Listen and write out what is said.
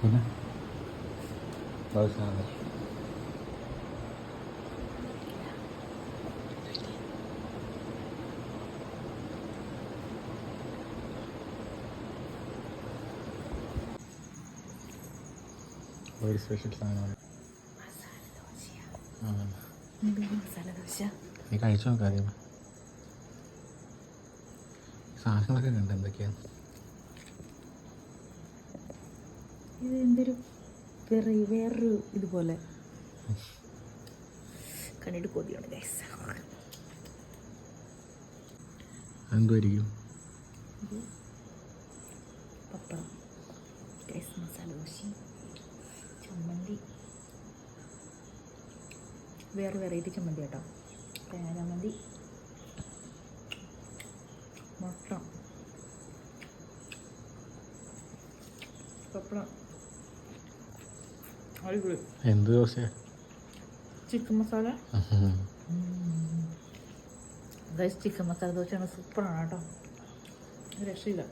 പിന്നെ? ഒരു സ്പെഷ്യൽ സാധനമാണ് നീ കഴിച്ചു നോക്കാതെ സാധനങ്ങളൊക്കെ കണ്ട് എന്തൊക്കെയാണ് ഇത് എന്തൊരു വേറെ വേറൊരു ഇതുപോലെ. കണ്ടിട്ട് കൊതിയാണ് ഗൈസ് എന്തുമായിരിക്കും പപ്പടം ഗൈസ് മസാല ദോശയും ചമ്മന്തി. വേറെ വെറൈറ്റി ചമ്മന്തി കേട്ടോ. തേങ്ങ ചമ്മന്തി മുട്ട പപ്പടം. എന്ത് ദോശ ചിക്കൻ മസാല ചിക്കൻ മസാല ദോശയാണ് സൂപ്പറാണ് കേട്ടോ രക്ഷയില്ല